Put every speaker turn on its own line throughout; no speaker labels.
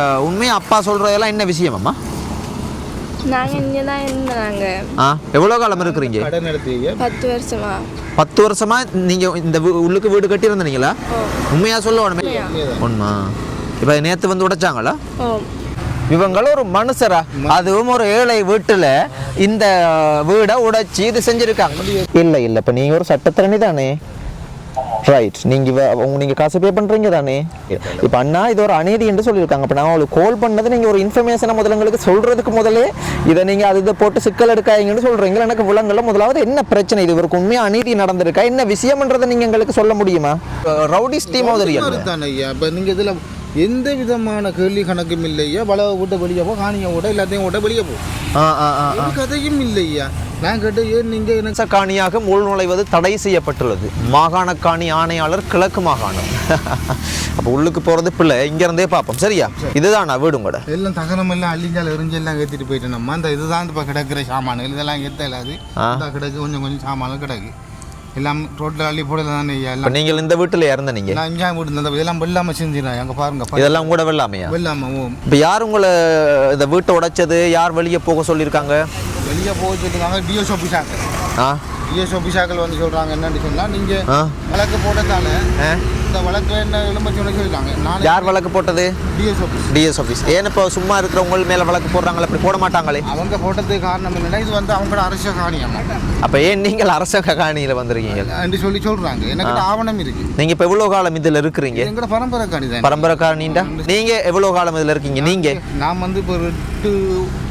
அஹ், உண்மையா அப்பா சொல்றதெல்லாம் என்ன விஷயம் அம்மா?
நாங்கள் இங்கே தான் இருந்தாங்க
ஆ எவ்வளோ காலம் இருக்கிறீங்க?
பத்து வருஷமா.
பத்து வருஷமா நீங்க இந்த உள்ளுக்கு வீடு கட்டி இருந்தீங்களா உண்மையா சொல்ல உடனே உண்மை. இப்போ நேத்து வந்து உடைச்சாங்களா? இவங்கள ஒரு மனுஷரா? அதுவும் ஒரு ஏழை வீட்டுல இந்த வீடை உடைச்சி இது செஞ்சிருக்காங்க. இல்ல இல்ல இப்ப நீங்க ஒரு சட்டத்திறனி தானே. ரைட் நீங்க இவ- உங்க நீங்க காசு பே பண்றீங்க தானே? இப்ப அண்ணா இது ஒரு அநீதி என்று சொல்லியிருக்காங்க. இப்ப நான் உங்களுக்கு கால் பண்ணது நீங்க ஒரு இன்ஃபர்மேஷனை முதல்ல உங்களுக்கு சொல்றதுக்கு முதலே இதை நீங்க அது இதை போட்டு சிக்கல் எடுக்காதீங்கன்னு சொல்றீங்க. எனக்கு விலங்குல முதலாவது என்ன பிரச்சனை இது? இவருக்கு உண்மையா அநீதி நடந்திருக்கா? என்ன விஷயம்ன்றதை நீங்க எங்களுக்கு சொல்ல முடியுமா? ரவுடி ஸ்டீம் தெரியும்
இப்போ நீங்கள் இதில் எந்த விதமான கேள்வி கணக்கும் இல்லையா வளவை விட்டு வெளியே போ காணியை விட எல்லாத்தையும் விட வெளியே போ. கதையும் இல்லையா நான் கேட்ட ஏன் நீங்கள் எனக்கு
காணியாக உள் நுழைவது தடை செய்யப்பட்டுள்ளது. மாகாண காணி ஆணையாளர் கிழக்கு மாகாணம். அப்போ உள்ளுக்கு போறது பிள்ளை. இங்க இருந்தே பார்ப்போம். சரியா? இதுதானா வீடு கூட
எல்லாம் தகரம் எல்லாம் அள்ளிஞ்சால் எரிஞ்சு எல்லாம் ஏற்றிட்டு போயிட்டேன். நம்ம அந்த இதுதான் இப்போ கிடக்கிற சாமான்கள் இதெல்லாம் ஏற்ற இல்லாது
ஆ.
இந்த கிடக்கு கொஞ்சம் கொஞ்சம் சாமான்கள் கிடக்கு. எல்லாம் ரோட்டில் அள்ளி போடல தானே எல்லாம்.
நீங்கள் இந்த வீட்டுல இறந்த நீங்க?
நான் இங்கே வீடு இந்த இதெல்லாம் வெள்ளாமல் செஞ்சிடறேன் அங்கே பாருங்க
இதெல்லாம் கூட வெள்ளாமையா?
வெள்ளாமல் ஓ.
இப்போ யார் உங்களை இந்த வீட்டை உடைச்சது? யார் வெளியே போக சொல்லியிருக்காங்க?
வெளியே போக சொல்லிருக்காங்க டிஎஸ் ஆஃபீஸாக்கள்
ஆ?
டிஎஸ் ஆஃபீஸாக்கள் வந்து சொல்கிறாங்க என்னன்னு சொன்னால் நீங்கள்
ஆ.
வழக்கு போட்டதால? இந்த வழக்கு என்ன சொல்லியிருக்காங்க நான்
யார் வழக்கு போட்டது?
டிஎஸ் ஆஃபீஸ்
டிஎஸ் ஆஃபீஸ் ஏன் இப்போ சும்மா இருக்கிறவங்க மேல வழக்கு போடுறாங்களே அப்படி போட மாட்டாங்களே?
அவங்க போட்டதுக்கு காரணம் என்னன்னா இது வந்து அவங்களோட அரச காணியம்மா
அப்போ ஏன் நீங்கள் அரசாங்க காணியில் வந்திருக்கீங்க?
என்று சொல்லி சொல்றாங்க. எனக்கு ஆவணம் இருக்கு.
நீங்க இப்போ எவ்வளோ காலம் இதில் இருக்கிறீங்க?
எங்களோட பரம்பரை காணி தான்.
பரம்பரை காணிண்டா? நீங்க எவ்வளோ காலம் இதில் இருக்கீங்க? நீங்க?
நான் வந்து இப்போ எட்டு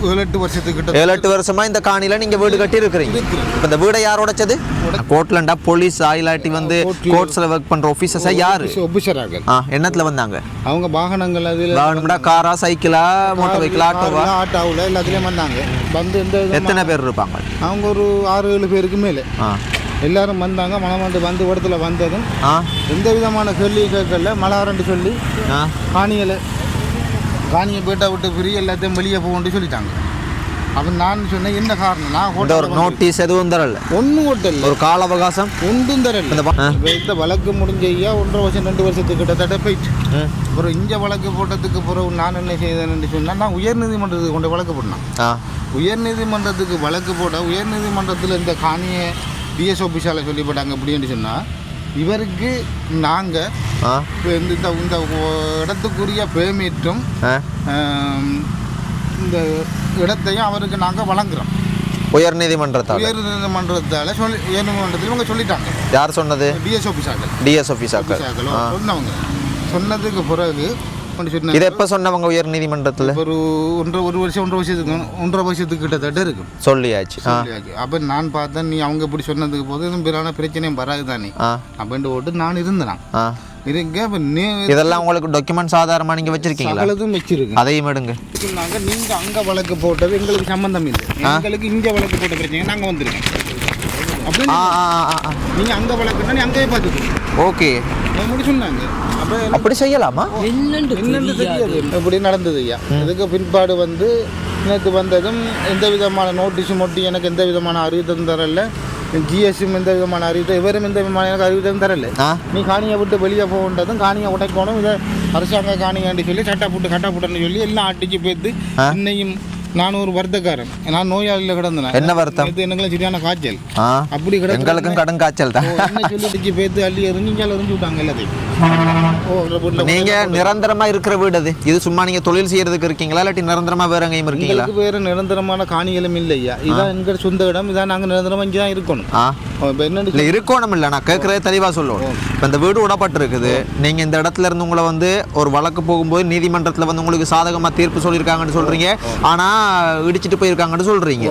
ஏழு எட்டு வருஷத்துக்கிட்ட
ஏழு எட்டு வருஷமா இந்த காணில நீங்க வீடு கட்டி இருக்கிறீங்க இப்ப இந்த வீடை யார் உடைச்சது? கோட்லண்டா போலீஸ் இல்லாட்டி வந்து கோர்ட்ஸ்ல ஒர்க் பண்ற ஆபீசர்ஸா யாரு?
ஒபிசராக
ஆ என்னத்துல வந்தாங்க?
அவங்க வாகனங்கள் அதில்
வாகனம்டா காரா சைக்கிளா மோட்டார் வெஹிக்கிள் ஆட்டோவா?
ஆட்டோவில் எல்லாத்துலேயும் வந்தாங்க. வந்து விதமா-
எத்தனை பேர் இருப்பாங்க?
அவங்க ஒரு ஆறு ஏழு பேருக்கு மேலே.
ஆ.
எல்லாரும் வந்தாங்க மனம் வந்து வந்து இடத்துல வந்ததும். எந்த விதமான கேள்வி கேட்கல மலாரண்டு சொல்லி காணியில் காணியை வீட்டை விட்டு பிரி எல்லாத்தையும் வெளியே போகணும்னு சொல்லிட்டாங்க. அப்போ நான் சொன்னேன் என்ன காரணம்? நான்
இந்த ஒரு
ஹோட்டல்
நோட்டீஸ் எதுவும் தரல.
ஒன்றும் ஹோட்டல்
ஒரு கால அவகாசம்?
ஒன்றும் தரல.
இந்த
வழக்கு முடிஞ்ச ஐயா ஒன்றரை வருஷம் ரெண்டு வருஷத்துக்கு கிட்டத்தட்ட போயிட்டு. அப்புறம் இங்கே வழக்கு போட்டதுக்கு பிறகு நான் என்ன செய்தேன்னு சொன்னால் நான் உயர்நீதிமன்றத்துக்கு கொண்டு வழக்கு போட்டேன் உயர்நீதிமன்றத்துக்கு வழக்கு போட உயர்நீதிமன்றத்தில் இந்த காணியை டிஎஸ் ஆஃபீஸால் சொல்லி போட்டாங்க அப்படின்னு சொன்னால் இவருக்கு நாங்கள் இந்த இந்த இடத்துக்குரிய ஆம், இந்த இடத்தையும் அவருக்கு நாங்கள் வழங்குறோம்.
உயர் நீதிமன்றத்தால்.
உயர் நீதிமன்றத்தால் சொல்லி உயர் நீதிமன்றத்தில் இவங்க சொல்லிட்டாங்க.
யார் சொன்னது?
டிஎஸ் ஆஃபீஸார்கள்
டிஎஸ் ஆஃபீஸாக்கள்
சொன்னவங்க. சொன்னதுக்கு பிறகு
இது எப்போ சொன்னவங்க உயர் நீதிமன்றத்தில்?
ஒரு ஒன்றரை ஒரு வருஷம் ஒன்றரை வருஷத்துக்கு ஒன்றரை வருஷத்துக்கு கிட்டத்தட்ட இருக்கும்
சொல்லியாச்சு.
சொல்லியாச்சு. அப்போ நான் பார்த்தேன் நீ அவங்க இப்படி சொன்னதுக்கு போது பிறான பிரச்சனையும் வராது தானே. அப்படின்ட்டு போட்டு நான் இருந்தேன். இருங்க
இதெல்லாம் உங்களுக்கு டாக்குமெண்ட்ஸ் ஆதாரமா நீங்க வச்சிருக்கீங்களா?
சகலதும் வச்சிருக்கு
அதையும் எடுங்க.
சொன்னாங்க நீங்க அங்க வழக்கு போட்டது எங்களுக்கு சம்பந்தம் இல்லை. எங்களுக்கு இங்க வழக்கு போட்ட பிரச்சனை நாங்க வந்திருக்கோம்.
ஆ
நீங்க அங்க வழக்குன்னா நீ அங்கேயே பார்த்துக்கோ.
ஓகே.
அப்படி சொன்னாங்க. அப்ப
அப்படி செய்யலாமா?
என்னன்னு தெரியாது. இப்படி நடந்தது ஐயா? இதுக்கு பின்பாடு வந்து எனக்கு வந்ததும் எந்த விதமான நோட்டீஸும் ஒட்டி எனக்கு எந்த விதமான அறிவித்தம் தரல. ஜிஎஸ்ஸும் எந்த விதமான அறிவித்தம் இவரும் எந்த விதமான எனக்கு அறிவித்தம் தரல நீ காணியை விட்டு வெளியே போகன்றதும் காணியை உடைக்கணும் இதை அரசாங்க காணியாண்டு சொல்லி சட்டை போட்டு கட்டை போட்டுன்னு சொல்லி எல்லாம் அடிச்சு பேத்து இன்னையும் நான் ஒரு வருத்தக்காரன். நான் நோயாளியில் கிடந்தேன்.
என்ன வருத்தம்?
இது எனக்கு சரியான காய்ச்சல். அப்படி கிடக்கு
எங்களுக்கும் கடும் காய்ச்சல் தான்.
சொல்லி பேத்து அள்ளி எறிஞ்சால் எறிஞ்சு விட்டாங்க எல்லாத்தையும்.
நீங்க நிரந்தரமா இருக்கிற வீடு அது. இது சும்மா நீங்க தொழில் செய்யறதுக்கு இருக்கீங்களா இல்லாட்டி நிரந்தரமா வேற எங்கேயும் இருக்கீங்களா?
வேறு நிரந்தரமான காணிகளும் இல்லையா இதான் எங்க சொந்த இடம். இதான் நாங்கள் நிரந்தரமாக இங்கே தான் இருக்கணும்.
இல்ல இருக்கணும் இல்ல. நான் கேட்கறதே தெளிவா சொல்லணும் இப்ப இந்த வீடு விடப்பட்டிருக்குது நீங்க இந்த இடத்துல இருந்து உங்களை வந்து ஒரு வழக்கு போகும்போது நீதிமன்றத்துல வந்து உங்களுக்கு சாதகமா தீர்ப்பு சொல்லியிருக்காங்கன்னு சொல்றீங்க. ஆனா இடிச்சிட்டு போயிருக்காங்கன்னு சொல்றீங்க.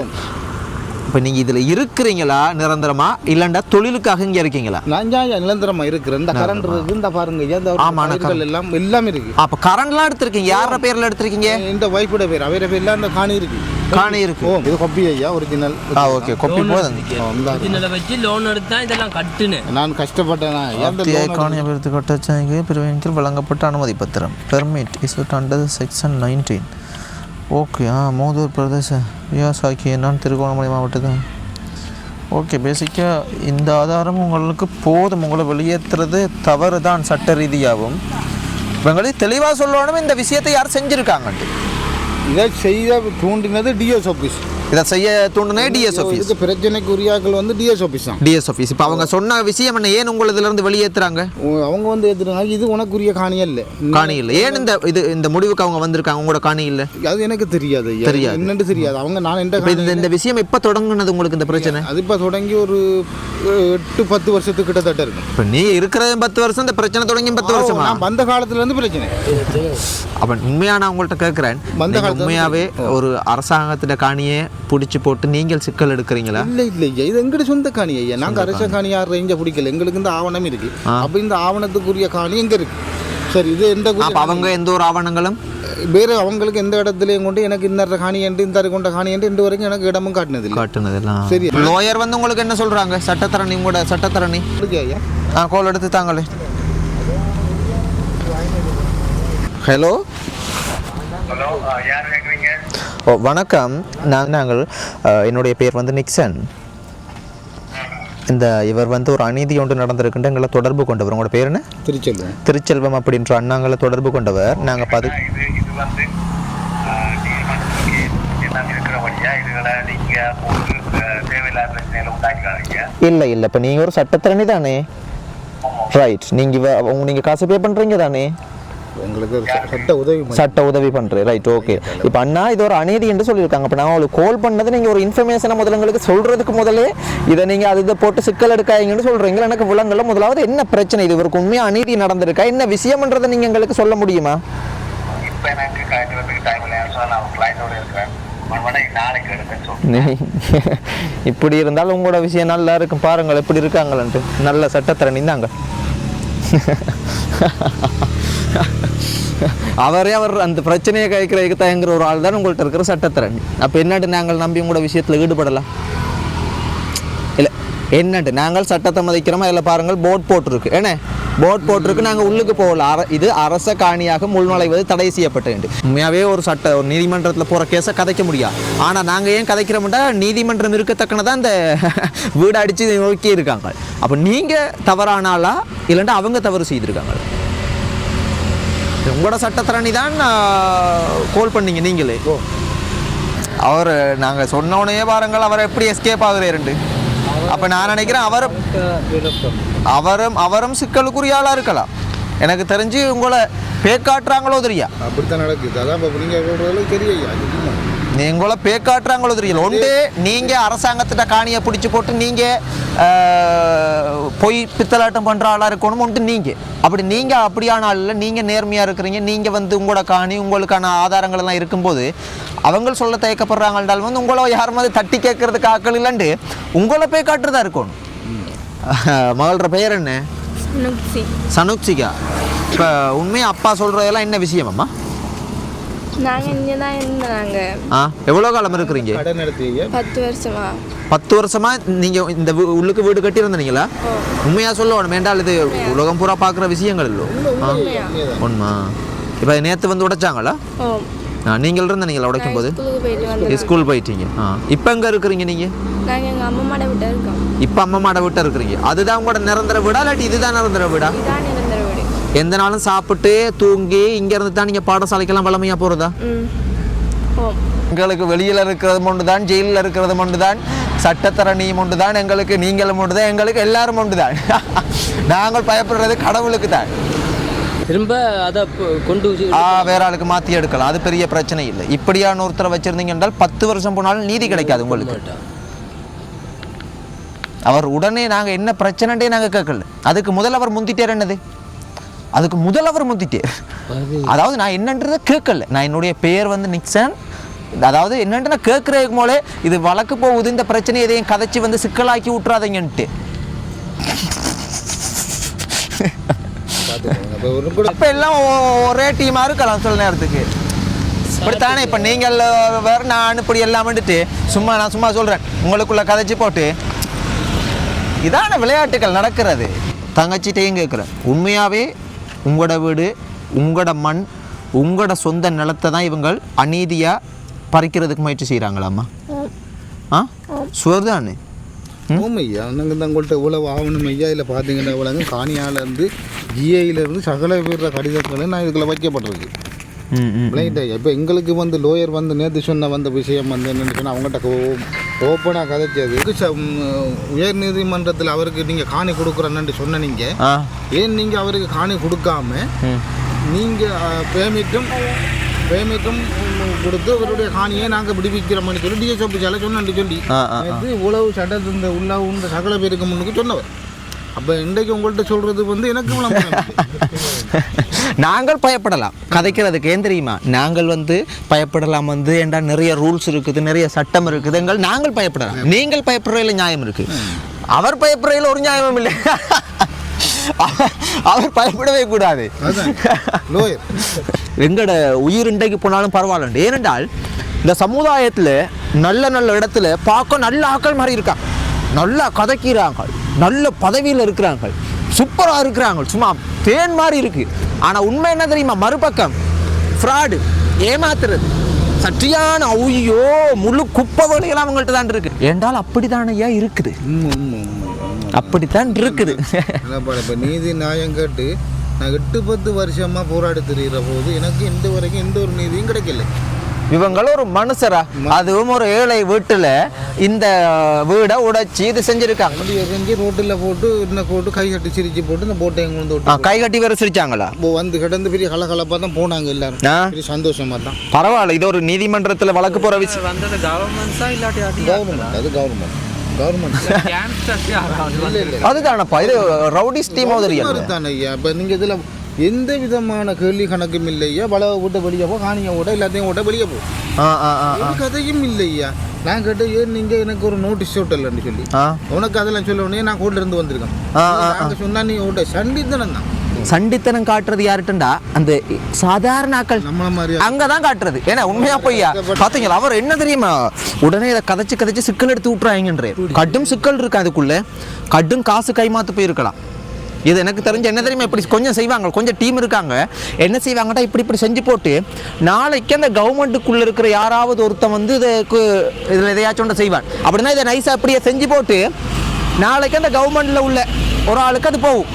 இப்ப நீங்க இதுல இருக்கிறீங்களா நிரந்தரமா? இல்லண்டா தொழிலுக்காக இங்க இருக்கீங்களா?
நான் இங்கே நிரந்தரமா இருக்கிறேன். இந்த கரண்ட் இருக்கு இந்த பாருங்க இந்த
ஆமா, நான்
பயிர்கள் எல்லாம் எல்லாமே இருக்கு.
அப்ப கரண்ட்லாம் எடுத்திருக்கீங்க. யார பேர்ல எடுத்திருக்கீங்க?
இந்த வைஃபோட பேர். அவர பேர்ல அந்த காணி இருக்கு.
காணி இருக்கு.
ஓ இது கொப்பி ஐயா ஒரிஜினல்
ஆ ஓகே. கொப்பி போதும்.
வச்சு லோன் எடுத்தா இதெல்லாம் கட்டுனேன்.
நான் கஷ்டப்பட்டேன். loan
காணி அபிவிருத்தி கட்டச்சாய்க்கு பிரிவின் கீழ் வழங்கப்பட்ட அனுமதி பத்திரம். Permit issued under section nineteen okay ஆ மோதூர் பிரதேச வியாசாக்கி என்னான்னு திருகோணமலை மாவட்டத்தில். ஓகே பேசிக்காக இந்த ஆதாரம் உங்களுக்கு போதும். உங்களை வெளியேற்றுறது தவறு தான் சட்ட ரீதியாகவும். இவங்களே தெளிவாக சொல்லணும் இந்த விஷயத்தை யார் செஞ்சுருக்காங்கன்ட்டு.
இதை செய்த தூண்டினது டிஎஸ் ஆஃபீஸ்
இதை செய்ய தூண்டுனே டிஎஸ் ஆஃபீஸ்
இதுக்கு பிரச்சனைக்கு உரியாக்கள் வந்து டிஎஸ் ஆஃபீஸ் தான்.
டிஎஸ் ஆஃபீஸ் இப்போ அவங்க சொன்ன விஷயம் என்ன? ஏன் உங்களை இதுல இருந்து வெளியேற்றுறாங்க
அவங்க வந்து எடுத்துருங்க இது உனக்குரிய காணியே இல்லை
காணி இல்லை. ஏன் இந்த இது இந்த முடிவுக்கு அவங்க வந்திருக்காங்க? உங்களோட காணி இல்லை.
அது எனக்கு தெரியாது.
தெரியாது.
என்னன்னு தெரியாது. அவங்க நான்
இப்போ இந்த விஷயம் எப்போ தொடங்குனது உங்களுக்கு இந்த பிரச்சனை?
அது இப்போ தொடங்கி ஒரு எட்டு பத்து வருஷத்துக்கு கிட்டத்தட்ட இருக்கும்
இப்போ நீ இருக்கிறது பத்து வருஷம் இந்த பிரச்சனை தொடங்கி பத்து வருஷமா?
வந்த காலத்துல இருந்து பிரச்சனை.
அப்போ உண்மையா நான் உங்கள்கிட்ட கேட்குறேன்
வந்த காலத்துல
உண்மையாவே ஒரு அரசாங்கத்திட காணியை பிடிச்சி போட்டு நீங்கள் சிக்கல் எடுக்கிறீங்களா?
இல்லை இல்லை ஐயா இது எங்கட சொந்த காணி ஐயா. நாங்கள் அரச காணி. யார் ரேஞ்ச பிடிக்கல. எங்களுக்கு இந்த ஆவணம் இருக்கு. அப்போ இந்த ஆவணத்துக்குரிய காணி எங்க இருக்கு? சரி இது எந்த
அவங்க எந்த ஒரு ஆவணங்களும்?
வேற அவங்களுக்கு எந்த இடத்துலையும் கொண்டு எனக்கு இந்த காணி என்று இந்த கொண்ட காணி என்று இன்று வரைக்கும் எனக்கு இடமும் காட்டினது இல்லை
காட்டுனதெல்லாம்
சரி.
லோயர் வந்து உங்களுக்கு என்ன சொல்றாங்க? சட்டத்தரணி உங்களோட சட்டத்தரணி.
இருக்கு ஐயா.
ஆ கோல் எடுத்து தாங்களே. ஹலோ
ஹலோ யார் கேட்குறீங்க
ஓ வணக்கம். நான் நாங்கள் என்னுடைய பேர் வந்து நிக்சன். இந்த இவர் வந்து ஒரு அநீதி ஒன்று நடந்திருக்குன்ட்டு எங்களை தொடர்பு கொண்டவர். உங்களோட பேர் என்ன?
திருச்செல்வம்.
திருச்செல்வம் அப்படின்ற அண்ணாங்களை தொடர்பு கொண்டவர். நாங்கள் பது இல்லை இல்லை. இப்போ நீங்கள் ஒரு சட்டத்திறனி தானே? ரைட் நீங்கள் நீங்கள் காசு பே பண்ணுறீங்க தானே?
எங்களுக்கு சட்ட உதவி.
சட்ட உதவி பண்ணுறேன் ரைட் ஓகே இப்போ அண்ணா இது ஒரு அநீதி என்று சொல்லியிருக்காங்க. இப்போ நான் உங்களுக்கு கால் பண்ணது நீங்கள் ஒரு இன்ஃபர்மேஷனை முதல்ல எங்களுக்கு சொல்கிறதுக்கு முதலே இதை நீங்கள் அது இதை போட்டு சிக்கல் எடுக்காதீங்கன்னு சொல்கிறீங்க எனக்கு விலங்கல முதலாவது என்ன பிரச்சனை இது? இவருக்கு உண்மையாக அநீதி நடந்திருக்கா? என்ன விஷயம்ன்றதை நீங்கள் எங்களுக்கு சொல்ல முடியுமா?
இப்ப எனக்கு காய்ச்சலுக்கு டைம் இல்லை நான் கிளைண்டோட இருக்கிறேன்.
இப்படி இருந்தாலும் உங்களோட விஷயம் நல்லா இருக்கும். பாருங்கள் எப்படி இருக்காங்களன்ட்டு. நல்ல சட்டத்திறனி தாங்க. அவரே அவர் அந்த பிரச்சனையை கழிக்கிறதுக்கு தயங்குற ஒரு ஆள் தான் உங்கள்கிட்ட இருக்கிற சட்டத்திறன் அப்போ என்னட்டு நாங்கள் நம்பி உங்களோட விஷயத்தில் ஈடுபடலாம்? இல்லை என்னட்டு நாங்கள் சட்டத்தை மதிக்கிறோமா? அதில் பாருங்கள் போட் போட்டிருக்கு. ஏன்னே போட் போட்டிருக்கு நாங்கள் உள்ளுக்கு போகல. அர இது அரச காணியாக உள்நுழைவது தடை செய்யப்பட்டது. உண்மையாகவே ஒரு சட்ட ஒரு நீதிமன்றத்தில் போகிற கேஸை கதைக்க முடியாது ஆனால் நாங்கள் ஏன் கதைக்கிறோம்னா நீதிமன்றம் இருக்கத்தக்கனதான் இந்த வீடு அடித்து நோக்கி இருக்காங்க அப்போ நீங்கள் தவறானாலா இல்லைன்னா அவங்க தவறு செய்திருக்காங்க உங்களோட சட்டத்திறனி தான் கோல் பண்ணீங்க நீங்களே. அவர் நாங்கள் சொன்னோடனே பாருங்கள் அவர் எப்படி எஸ்கேப் ஆகுறாருண்டு அப்போ நான் நினைக்கிறேன் அவரும் அவரும் அவரும் சிக்கலுக்குரிய ஆளாக இருக்கலாம். எனக்கு தெரிஞ்சு உங்களை பேக்காட்டுறாங்களோ தெரியா?
அப்படித்தான் நடக்குது. அதான் இப்போ நீங்கள் சொல்கிறதுல ஐயா அது உண்மை.
நீ உங்களை பேக்காட்டுறாங்களோ தெரியல ஒன்று நீங்கள் அரசாங்கத்திட்ட காணியை பிடிச்சி போட்டு நீங்கள் பொய் பித்தலாட்டம் பண்ணுற ஆளாக இருக்கணும் ஒன்று நீங்கள் அப்படி நீங்கள் அப்படியான ஆள் இல்லை நீங்கள் நேர்மையாக இருக்கிறீங்க நீங்கள் வந்து உங்களோட காணி உங்களுக்கான ஆதாரங்கள் எல்லாம் இருக்கும்போது அவங்க சொல்ல தயக்கப்படுறாங்கன்றால் வந்து உங்களை யார் மாதிரி தட்டி கேட்கறதுக்கு ஆக்கள் இல்லைண்டு உங்களை போய் காட்டுறதா இருக்கணும். மகளோட பெயர் என்ன? சனுக்சிகா இப்போ உண்மையாக அப்பா சொல்கிறதெல்லாம் என்ன விஷயம் அம்மா?
நாங்கள் இங்கே தான் இருந்தாங்க
ஆ எவ்வளோ காலம் இருக்கிறீங்க?
பத்து வருஷமா.
பத்து வருஷமா நீங்க இந்த வீ- உள்ளுக்கு வீடு கட்டி இருந்தீங்களா உண்மையா சொல்லணும் வேண்டாம் இது உலகம் பூரா பார்க்குற விஷயங்கள் இல்லை? ஆ. உண்மை. இப்போ நேற்று வந்து உடைச்சாங்களா?
ஓ.
ஆ நீங்கள் இருந்தீங்களா உடைக்கும் போது
ஸ்கூலுக்கு போயிட்டு வந்து
ஸ்கூல் போயிட்டீங்க. ஆ இப்போ எங்கே இருக்கிறீங்க நீங்கள்
நாங்கள் எங்கள் அம்மா மாட விட்டு இருக்கோம்.
இப்போ அம்மா மாட விட்டு இருக்கிறீங்க. அதுதான் உங்களோட நிரந்தர வீடா இல்லாட்டி இதுதான் நிரந்தர வீடா?
இதான் நிரந்தர வீடு
எந்த நாளும் சாப்பிட்டு தூங்கி இங்கேருந்து தான் நீங்கள் பாடசாலைக்கெல்லாம் வளமையாக போகிறதா
ஓ
எங்களுக்கு வெளியில் இருக்கிறது ஒன்று தான் ஜெயிலில் இருக்கிறது ஒன்று தான் சட்டத்தரணியும் ஒன்று தான் எங்களுக்கு நீங்களும் ஒன்று தான் எங்களுக்கு எல்லாரும் ஒன்று தான் நாங்கள் பயப்படுறது கடவுளுக்கு தான்.
திரும்ப அதை கொண்டு
வேற ஆளுக்கு மாற்றி எடுக்கலாம். அது பெரிய பிரச்சனை இல்லை. இப்படியான ஒருத்தரை வச்சிருந்தீங்க என்றால் பத்து வருஷம் போனாலும் நீதி கிடைக்காது உங்களுக்கு. அவர் உடனே நாங்கள் என்ன பிரச்சனைன்றே நாங்கள் கேட்கல. அதுக்கு முதல் அவர் முந்திட்டார் என்னது? அதுக்கு முதல் அவர் முந்திட்டார் அதாவது நான் என்னன்றதை கேட்கல. நான் என்னுடைய பெயர் வந்து நிக்சன். அதாவது என்னன்ட்டு நான் கேட்குறதுக்கு போல இது வழக்கு போகுது இந்த பிரச்சனை எதையும் கதைச்சி வந்து சிக்கலாக்கி விட்றாதீங்கன்ட்டு அப்போ எல்லாம் ஒரே டீமாக இருக்கலாம் சில நேரத்துக்கு. இப்படித்தானே இப்போ நீங்கள் வேறு நான் இப்படி எல்லாம் வந்துட்டு சும்மா நான் சும்மா சொல்கிறேன் உங்களுக்குள்ள கதைச்சி போட்டு. இதான விளையாட்டுகள் நடக்கிறது. தங்கச்சிட்டையும் கேட்குறேன். உண்மையாகவே உங்களோட வீடு உங்களோட மண் உங்களோட சொந்த நிலத்தை தான் இவங்கள் அநீதியாக பறிக்கிறதுக்கு முயற்சி செய்கிறாங்களாம்மா ஆ. சுவர்தானே?
ஓம் ஐயா நாங்கள் தான் உங்கள்கிட்ட இவ்வளவு ஆகணும் ஐயா இல்லை பார்த்தீங்கன்னா இவ்வளவு காணியால இருந்து ஜிஐயிலிருந்து சகல பேர் கடிதங்களும் நான் வைக்கப்பட்டிருக்கு.
ம்
பிளைண்ட் இப்போ எங்களுக்கு வந்து லோயர் வந்து நேற்று சொன்ன வந்த விஷயம் வந்து என்னன்னு சொன்னால் அவங்ககிட்ட ஓப்பனாக கதைச்சது. உயர் நீதிமன்றத்தில் அவருக்கு நீங்கள் காணி கொடுக்குறேன்னு சொன்ன நீங்கள் ஏன் நீங்கள் அவருக்கு காணி கொடுக்காம நீங்கள் பேமெண்ட்டும் பேமெண்ட்டும் கொடுத்து அவருடைய காணியை நாங்கள் விடுவிக்கிறோம்னு சொல்லி டிஎஸ்ஓபி சால சொன்னு சொல்லி. இது உழவு சட்டத்து இந்த உள்ள உண்ட சகல பேருக்கு முன்னுக்கு சொன்னவர். அப்போ இன்றைக்கு உங்கள்கிட்ட சொல்கிறது வந்து எனக்கு.
நாங்கள் பயப்படலாம். கதைக்கிறதுக்கு ஏன் தெரியுமா நாங்கள் வந்து பயப்படலாம் வந்து ஏண்டா நிறைய ரூல்ஸ் இருக்குது நிறைய சட்டம் இருக்குது எங்கள் நாங்கள் பயப்படலாம். நீங்கள் பயப்படுறதுல நியாயம் இருக்கு. அவர் பயப்படுறதுல ஒரு நியாயமும் இல்லை. அவர்- பயப்படவே கூடாது. எங்கட உயிர் இன்றைக்கு போனாலும் பரவாயில்ல ஏனென்றால் இந்த சமுதாயத்தில் நல்ல நல்ல இடத்துல பார்க்க நல்ல ஆட்கள் மாதிரி இருக்காங்க. நல்லா கதைக்கிறாங்க நல்ல பதவியில் இருக்கிறாங்க சூப்பராக இருக்கிறாங்க சும்மா தேன் மாதிரி இருக்குது ஆனால் உண்மை என்ன தெரியுமா? மறுபக்கம் ஃப்ராடு ஏமாத்துறது. சற்றியான ஐயோ முழு குப்பை வேலையெல்லாம் அவங்கள்ட்ட தான் இருக்கு. ஏண்டால் அப்படித்தானே ஏன் இருக்குது? அப்படித்தான் இருக்குது.
இப்போ நீதி நியாயம் கேட்டு நான் எட்டு பத்து வருஷமாக போராடி திரிகிற போது எனக்கு எந்த வரைக்கும் எந்த ஒரு நீதியும் கிடைக்கல.
இவங்களும் ஒரு மனுஷரா? அதுவும் ஒரு ஏழை வீட்டுல இந்த வீடை உடைச்சி இது செஞ்சிருக்காங்க.
எரிஞ்சு ரோட்டில் போட்டு இன்னும் போட்டு கை கட்டி சிரிச்சு போட்டு இந்த போட்டை எங்க வந்து
கை கட்டி வேற சிரிச்சாங்களா?
இப்போ வந்து கிடந்து பெரிய கலகலப்பாக தான் போனாங்க எல்லாரும். சந்தோஷமாக தான்.
பரவாயில்ல இது ஒரு நீதிமன்றத்துல வழக்கு போற விஷயம்.
வந்தது கவர்மெண்ட்ஸா இல்லாட்டி அது
கவர்மெண்ட் அது கவர்மெண்ட்
அதுதானப்பா இது ரவுடிஸ் டீம் மாதிரி
தானே ஐயா. இப்போ நீங்கள் இதில் எந்த விதமான கேள்வி கணக்கும் இல்லையா? வளவை விட்டு வெளியே போ காணியை விட எல்லாத்தையும் விட வெளியே போ. கதையும் இல்லையா? நான் கேட்டேன் ஏன் நீங்கள் எனக்கு ஒரு நோட்டீஸ் விட்டலன்னு சொல்லி? உனக்கு அதெல்லாம் சொல்ல உடனே நான் கோர்ட்ல இருந்து வந்திருக்கேன். சொன்னா நீ விட்ட சண்டித்தனம் தான்.
சண்டித்தனம் காட்டுறது யாருட்டுண்டா? அந்த சாதாரண ஆக்கள் அங்கதான் காட்டுறது. ஏன்னா உண்மையா பொய்யா? பாத்தீங்களா? அவர் என்ன தெரியுமா? உடனே இதை கதைச்சு கதைச்சு சிக்கல் எடுத்து விட்டுறாங்கன்றே கடும் சிக்கல் இருக்கு அதுக்குள்ள கடும் காசு கைமாத்து போயிருக்கலாம். இது எனக்கு தெரிஞ்ச என்ன தெரியுமா இப்படி கொஞ்சம் செய்வாங்க கொஞ்சம் டீம் இருக்காங்க. என்ன செய்வாங்கடா இப்படி இப்படி செஞ்சு போட்டு நாளைக்கு அந்த கவர்மெண்ட்டுக்குள்ள இருக்கிற யாராவது ஒருத்தன் வந்து இதுக்கு இதில் எதையாச்சும் ஒன்று செய்வான். அப்படின்னா இதை நைஸாக அப்படியே செஞ்சு போட்டு நாளைக்கு அந்த கவர்மெண்ட்டில் உள்ள ஒரு ஆளுக்கு அது போகும்.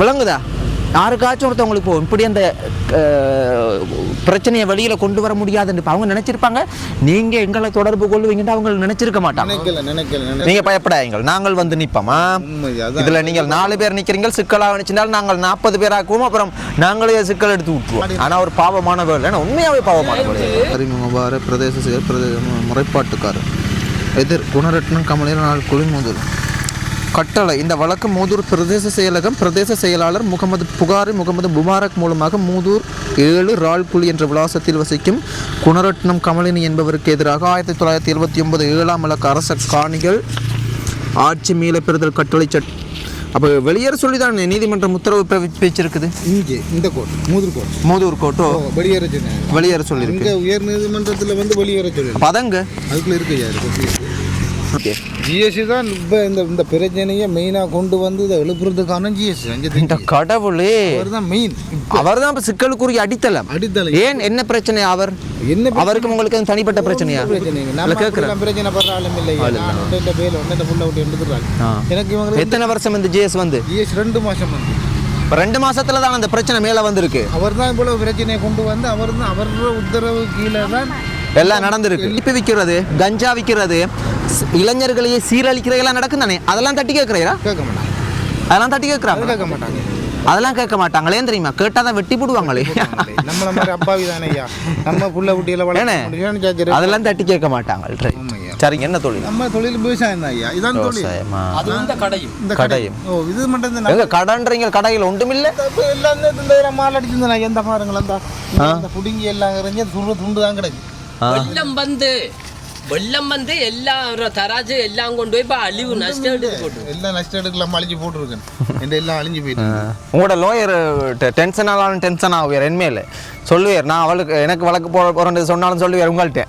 விளங்குதா? யாருக்காச்சும் ஒருத்தவங்களுக்கு போகும் இப்படி அந்த பிரச்சனையை வெளியில கொண்டு வர முடியாதுன்னு இப்ப அவங்க நினைச்சிருப்பாங்க. நீங்க எங்களை தொடர்பு கொள்வீங்கன்னு அவங்க நினைச்சிருக்க மாட்டாங்க.
நினைக்கல நினைக்கல நினைக்கல.
நீங்க பயப்படாதீங்க. நாங்கள் வந்து
அதான்.
இதுல நீங்கள் நாலு பேர் நிக்கிறீங்க சிக்கலா நினைச்சிருந்தாலும் நாங்கள் நாற்பது பேர் ஆக்குவோம் அப்புறம் நாங்களே சிக்கல் எடுத்து விட்டுருவோம் ஆனா ஒரு பாவமான வேலை ஏன்னா உண்மையாவே பாவமான வேலை அறிமுகவார பிரதேச செயல் பிரதேச முறைப்பாட்டுக்காரர். எதிர் குணரட்னம் கமலில் நாள் குழி முதல் கட்டளை. இந்த வழக்கு மூதூர் பிரதேச செயலகம் பிரதேச செயலாளர் முகமது புகாரி முகமது முபாரக் மூலமாக மூதூர் ஏழு ராள்குழி என்ற விலாசத்தில் வசிக்கும் குணரட்னம் கமலினி என்பவருக்கு எதிராக ஆயிரத்தி தொள்ளாயிரத்தி எழுபத்தி ஒன்பது ஏழாம் இலக்க அரச காணிகள் ஆட்சி மீள பெறுதல் கட்டளை சட் அப்போ வெளியேற சொல்லி தான் நீதிமன்றம் உத்தரவு பிறப்பிச்சிருக்குது
இங்கே இந்த கோர்ட் மூதூர் கோர்ட்.
மூதூர் கோர்ட்டோ?
வெளியேற சொன்னாங்க
வெளியேற
இங்கே உயர் நீதிமன்றத்தில் வந்து வெளியேற சொல்லி
அப்போ அதங்க?
அதுக்குள்ள இருக்கு ஜிஎஸ்டி தான் இப்போ இந்த இந்த பிரச்சனையை மெயினாக கொண்டு வந்து இதை எழுப்புறதுக்கான ஜிஎஸ்டி
கடவுளே
அவர் தான் மெயின்
அவர் தான் இப்போ சிக்கலுக்குரிய அடித்தளம்.
அடித்தலை
ஏன் என்ன பிரச்சனை அவர்?
என்ன
அவருக்கும் உங்களுக்கு தனிப்பட்ட பிரச்சனையா?
பிரச்சனை
இல்ல.
படுற ஆளும் இல்லையா நான் ஒன்று பேர் ஒன்று புள்ள விட்டு எடுத்துக்கிறாங்க எனக்கு
எத்தனை வருஷம் இந்த ஜிஎஸ் வந்து?
ஜிஎஸ் ரெண்டு மாதம் வந்து.
இப்ப ரெண்டு மாசத்துல தான் அந்த பிரச்சனை மேல வந்திருக்கு.
அவர் தான் இவ்வளவு பிரச்சனையை கொண்டு வந்து அவர் தான் அவரோட உத்தரவு கீழே தான்
எல்லாம் நடந்திருக்கு. இப்ப விற்கிறது கஞ்சா விற்கிறது இளைஞர்களையே சீரழிக்கிறதெல்லாம் நடக்கும் தானே அதெல்லாம் தட்டி கேட்கிறீரா
கேட்க மாட்டாங்க.
அதெல்லாம் தட்டி கேட்கறாங்க?
கேட்க மாட்டாங்க.
அதெல்லாம் கேட்க மாட்டாங்களே தெரியுமா? கேட்டா தான் வெட்டி போடுவாங்களே.
நம்மள மாதிரி அப்பாவி தானே ஐயா. நம்ம புள்ள குட்டியில
அதெல்லாம் தட்டி கேட்க மாட்டாங்க. சரிங்க என்ன தொழில்?
நம்ம தொழில் விவசாயம் தான் ஐயா. இதான் தொழில்.
விவசாயமா?
அது இந்த கடையும்.
இந்த கடை
கடையும்.
ஓ இது மட்டும் தான்
எங்க கடன்றீங்க கடையில் ஒன்றுமில்ல
இப்போ எல்லாம் இந்த இந்த மால் அடிச்சிருந்தேன் நான் எந்த பாருங்களா அந்த இந்த புடுங்கி எல்லாம் இறங்கி துண்டு துண்டு தான் கிடக்கு.
வெள்ளம் வந்து வெள்ளம் வந்து எல்லாம் தராஜு எல்லாம் கொண்டு போய் இப்போ அழிவு நஷ்டம் எடுத்து போட்டு
எல்லாம் நஷ்டம் எடுக்கலாம் அழிஞ்சு போட்டுருக்கேன் இந்த எல்லாம் அழிஞ்சு போயிட்டு
உங்களோட லோயர் டென்ஷன் ஆனாலும் டென்ஷன் ஆகுவார் என்மையில் சொல்லுவார் நான் அவளுக்கு எனக்கு வழக்கு போட போகிறேன் சொன்னாலும் சொல்லுவார் உங்கள்கிட்ட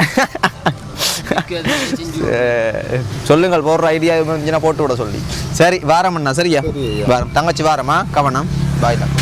சொல்லுங்கள் போடுற ஐடியா இருந்துச்சுன்னா போட்டு விட சொல்லி. சரி வாரம்ண்ணா சரியா? வாரம் தங்கச்சி வாரமா? கவனம். பாய் தான்